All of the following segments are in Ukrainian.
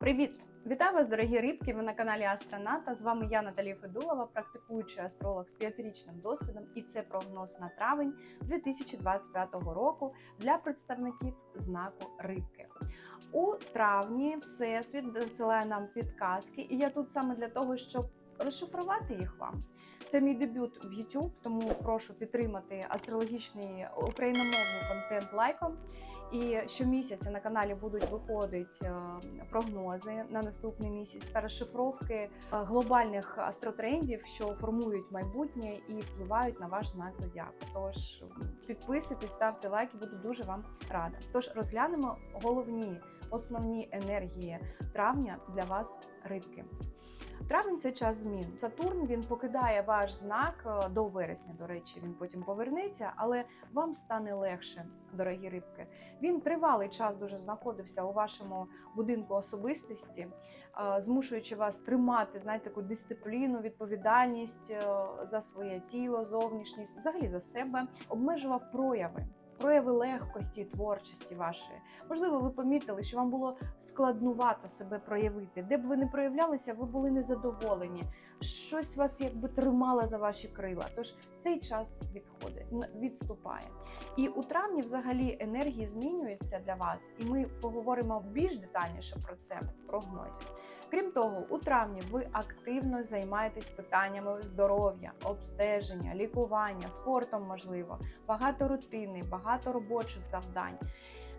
Привіт! Вітаю вас, дорогі рибки! Ви на каналі Астроната. З вами я, Наталія Федулова, практикуючий астролог з п'ятирічним досвідом, і це прогноз на травень 2025 року для представників знаку рибки. У травні Всесвіт надсилає нам підказки, і я тут саме для того, щоб розшифрувати їх вам. Це мій дебют в YouTube, тому прошу підтримати астрологічний україномовний контент лайком. І щомісяця на каналі будуть виходити е, прогнози на наступний місяць та розшифровки е, глобальних астротрендів, що формують майбутнє і впливають на ваш знак зодіаку. Тож підписуйтесь, ставте лайки, буду дуже вам рада. Тож розглянемо головні основні енергії травня для вас, рибки. Травень це час змін. Сатурн він покидає ваш знак е, до вересня. До речі, він потім повернеться, але вам стане легше, дорогі рибки. Він тривалий час дуже знаходився у вашому будинку особистості, е, змушуючи вас тримати знаєте, таку дисципліну, відповідальність е, за своє тіло, зовнішність, взагалі за себе, обмежував прояви. Прояви легкості, творчості вашої. Можливо, ви помітили, що вам було складнувато себе проявити. Де б ви не проявлялися, ви були незадоволені. Щось вас якби тримало за ваші крила. Тож цей час відходить, відступає. І у травні, взагалі, енергії змінюються для вас, і ми поговоримо більш детальніше про це в прогнозі. Крім того, у травні ви активно займаєтесь питаннями здоров'я, обстеження, лікування, спортом, можливо, багато рутини, багато робочих завдань.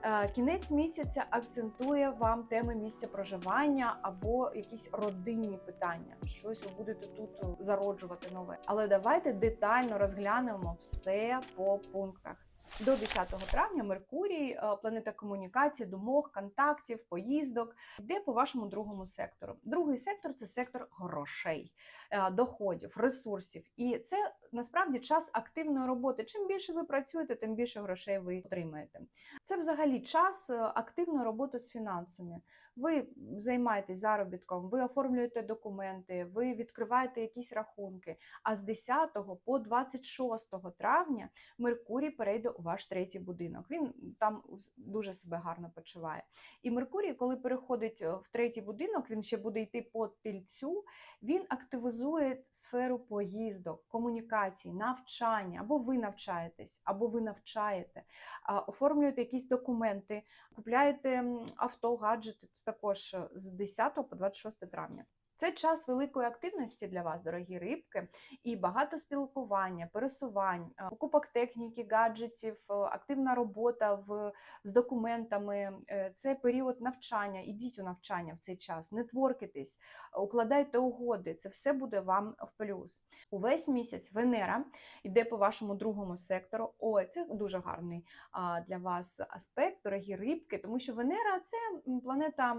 Е, Кінець місяця акцентує вам теми місця проживання або якісь родинні питання. Щось ви будете тут зароджувати нове. Але давайте детально розглянемо все по пунктах. До 10 травня Меркурій, е, планета комунікації, думок, контактів, поїздок, йде по вашому другому сектору. Другий сектор це сектор грошей, е, доходів, ресурсів. І це насправді час активної роботи. Чим більше ви працюєте, тим більше грошей ви отримаєте. Це взагалі час е, активної роботи з фінансами. Ви займаєтесь заробітком, ви оформлюєте документи, ви відкриваєте якісь рахунки. А з 10 по 26 травня Меркурій перейде у ваш третій будинок. Він там дуже себе гарно почуває. І Меркурій, коли переходить в третій будинок, він ще буде йти по тільцю, він активізує сферу поїздок, комунікацій, навчання, або ви навчаєтесь, або ви навчаєте, оформлюєте якісь документи, купляєте авто, гаджети також з 10 по 26 травня. Це час великої активності для вас, дорогі рибки, і багато спілкування, пересувань, покупок техніки, гаджетів, активна робота в, з документами. Е, це період навчання. Ідіть у навчання в цей час, не творкитесь, укладайте угоди. Це все буде вам в плюс. Увесь місяць Венера йде по вашому другому сектору. О, це дуже гарний для вас аспект, дорогі рибки, тому що Венера це планета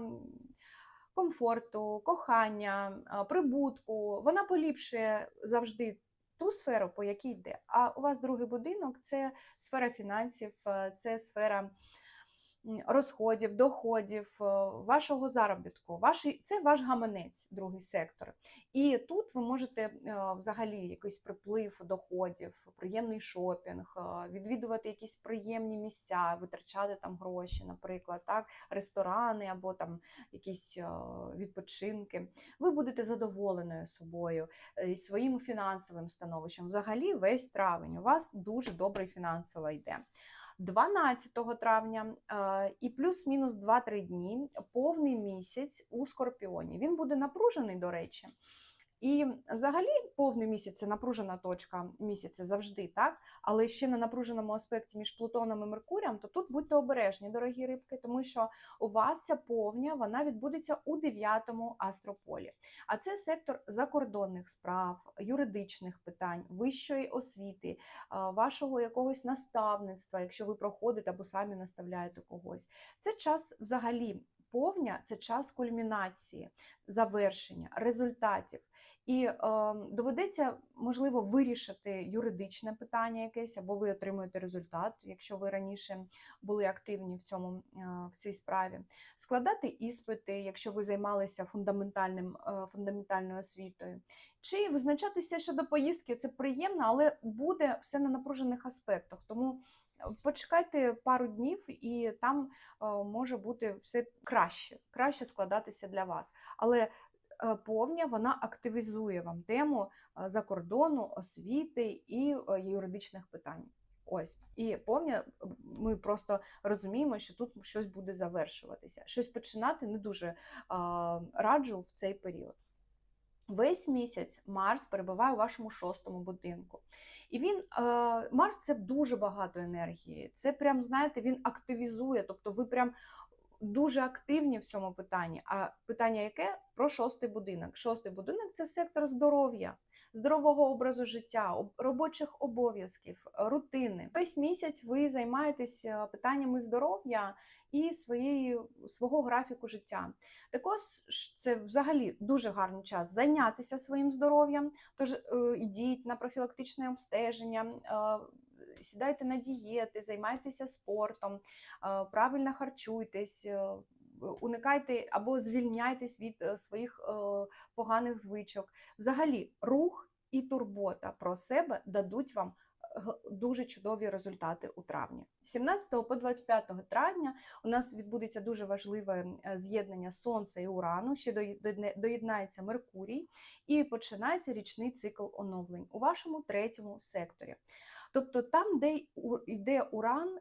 комфорту, кохання, прибутку. Вона поліпшує завжди ту сферу, по якій йде. А у вас другий будинок це сфера фінансів, це сфера розходів, доходів, е, вашого заробітку. Ваш, це ваш гаманець, другий сектор. І тут ви можете е, взагалі якийсь приплив доходів, приємний шопінг, е, відвідувати якісь приємні місця, витрачати там гроші, наприклад, так, ресторани або там якісь відпочинки. Ви будете задоволеною собою і своїм фінансовим становищем. Взагалі, весь травень у вас дуже добре фінансово йде. 12 травня і плюс-мінус 2-3 дні повний місяць у Скорпіоні. Він буде напружений, до речі. І взагалі повний місяць це напружена точка місяця завжди, так? Але ще на напруженому аспекті між Плутоном і Меркурієм, то тут будьте обережні, дорогі рибки, тому що у вас ця повня вона відбудеться у дев'ятому астрополі. А це сектор закордонних справ, юридичних питань, вищої освіти, вашого якогось наставництва, якщо ви проходите або самі наставляєте когось. Це час взагалі. Повня це час кульмінації, завершення, результатів. І е, доведеться, можливо, вирішити юридичне питання якесь, або ви отримуєте результат, якщо ви раніше були активні в цьому е, в цій справі, складати іспити, якщо ви займалися фундаментальним е, фундаментальною освітою, чи визначатися щодо поїздки це приємно, але буде все на напружених аспектах. Тому почекайте пару днів, і там е, може бути все краще, краще складатися для вас. Але е, повня вона активізує вам тему е, закордону, освіти і юридичних питань. Ось і повня, ми просто розуміємо, що тут щось буде завершуватися. Щось починати не дуже а, раджу в цей період. Весь місяць Марс перебуває у вашому шостому будинку. І він, е, Марс це дуже багато енергії. Це прям, знаєте, він активізує, тобто ви прям дуже активні в цьому питанні. А питання яке? Про шостий будинок. Шостий будинок це сектор здоров'я, здорового образу життя, робочих обов'язків, рутини. Весь місяць ви займаєтесь е, питаннями здоров'я і своєї, свого графіку життя. Також це взагалі дуже гарний час зайнятися своїм здоров'ям. Тож е, ідіть на профілактичне обстеження, е, сідайте на дієти, займайтеся спортом, е, правильно харчуйтесь. е, Уникайте або звільняйтесь від е, своїх поганих звичок. Взагалі, рух і турбота про себе дадуть вам дуже чудові результати у травні. 17 по 25 травня у нас відбудеться дуже важливе з'єднання Сонця і Урану. Ще доєднається Меркурій, і починається річний цикл оновлень у вашому третьому секторі. Тобто там, де йде уран,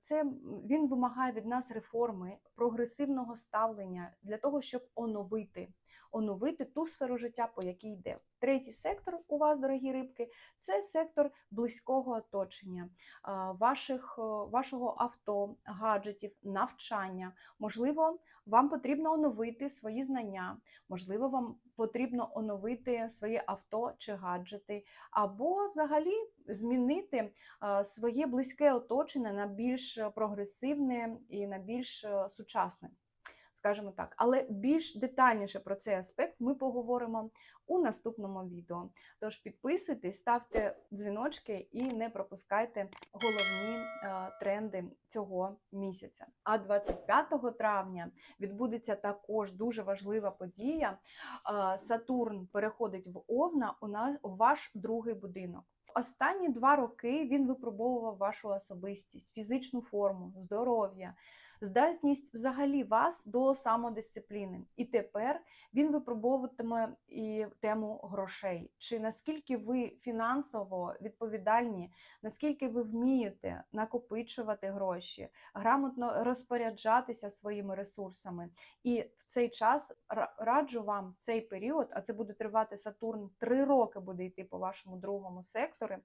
це він вимагає від нас реформи, прогресивного ставлення для того, щоб оновити, оновити ту сферу життя, по якій йде. Третій сектор у вас, дорогі рибки, це сектор близького оточення, ваших, вашого авто, гаджетів, навчання. Можливо, вам потрібно оновити свої знання, можливо, вам потрібно оновити своє авто чи гаджети, або взагалі змінити своє близьке оточення на більш прогресивне і на більш е, сучасне. Скажімо так, але більш детальніше про цей аспект ми поговоримо у наступному відео. Тож підписуйтесь, ставте дзвіночки і не пропускайте головні е, тренди цього місяця. А 25 травня відбудеться також дуже важлива подія. Е, Сатурн переходить в Овна у ваш другий будинок. Останні два роки він випробовував вашу особистість, фізичну форму, здоров'я, здатність взагалі вас до самодисципліни. І тепер він випробовуватиме і тему грошей. Чи наскільки ви фінансово відповідальні, наскільки ви вмієте накопичувати гроші, грамотно розпоряджатися своїми ресурсами. І в цей час раджу вам в цей період, а це буде тривати Сатурн три роки, буде йти по вашому другому секторі, е,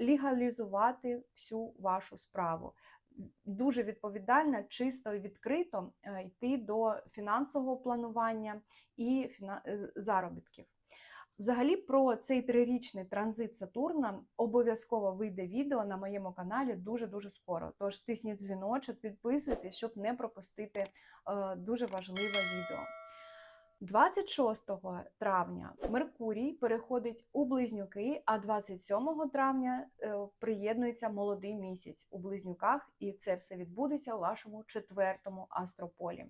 легалізувати всю вашу справу. Дуже відповідально, чисто і відкрито е, йти до фінансового планування і е, заробітків. Взагалі про цей трирічний транзит Сатурна обов'язково вийде відео на моєму каналі дуже дуже скоро. Тож тисніть дзвіночок, підписуйтесь, щоб не пропустити дуже важливе відео. 26 травня Меркурій переходить у близнюки, а 27 травня е, приєднується молодий місяць у близнюках, і це все відбудеться у вашому четвертому астрополі.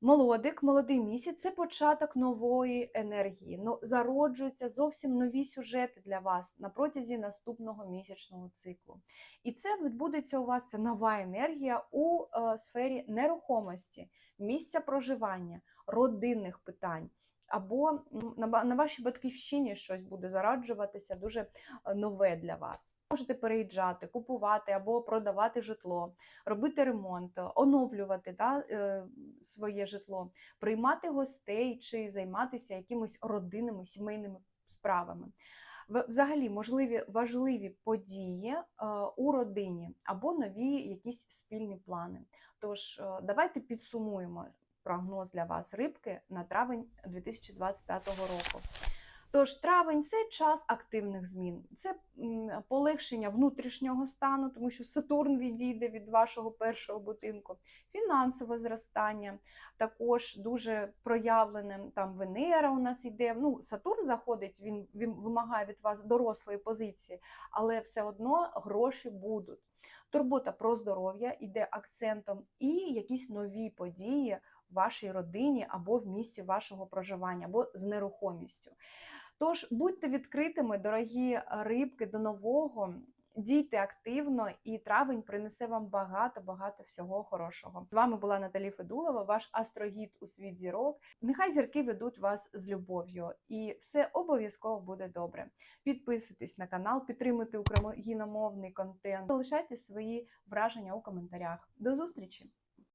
Молодик, молодий місяць це початок нової енергії. Ну, зароджуються зовсім нові сюжети для вас на протязі наступного місячного циклу. І це відбудеться у вас це нова енергія у е, сфері нерухомості, місця проживання, родинних питань. Або на, вашій батьківщині щось буде зараджуватися дуже е, нове для вас. Можете переїжджати, купувати або продавати житло, робити ремонт, оновлювати да, е, своє житло, приймати гостей чи займатися якимось родинними сімейними справами. Взагалі, можливі важливі події е, у родині або нові якісь спільні плани. Тож, давайте підсумуємо прогноз для вас рибки на травень 2025 року. Тож травень це час активних змін, це полегшення внутрішнього стану, тому що Сатурн відійде від вашого першого будинку, фінансове зростання, також дуже проявлене там Венера у нас йде. Ну, Сатурн заходить, він, він вимагає від вас дорослої позиції, але все одно гроші будуть. Турбота про здоров'я йде акцентом, і якісь нові події вашій родині або в місці вашого проживання, або з нерухомістю. Тож будьте відкритими, дорогі рибки, до нового. дійте активно, і травень принесе вам багато багато всього хорошого. З вами була Наталі Федулова, ваш астрогід у світ зірок. Нехай зірки ведуть вас з любов'ю, і все обов'язково буде добре. Підписуйтесь на канал, підтримуйте україномовний контент, залишайте свої враження у коментарях. До зустрічі!